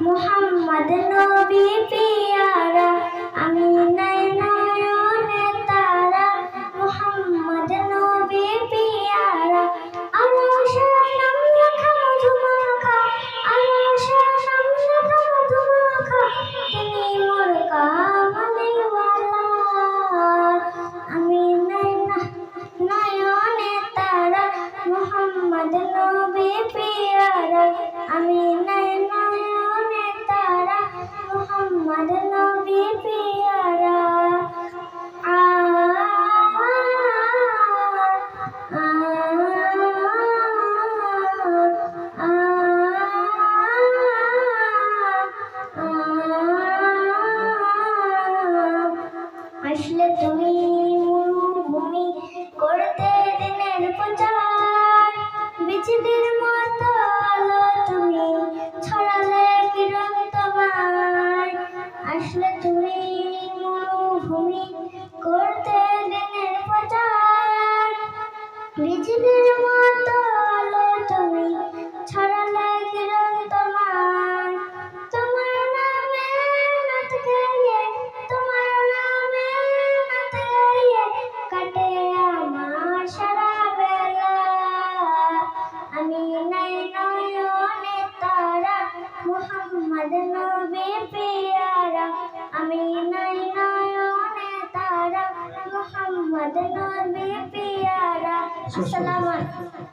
Muhammad Mohammad নবী পিয়ারা আমি নয়নে তারা মোহাম্মদ নবী পিয়ারা আসলে তুমি মতো আলো তুমি আসলে তুমি মরুভূমি করতে দিনের প্রচার। নিজেদের মতো মোহাম্মদ নবী পিয়ারা আমি নাই নয়নে তারা মোহাম্মদ নবী পিয়ারা আসসালামু আলাইকুম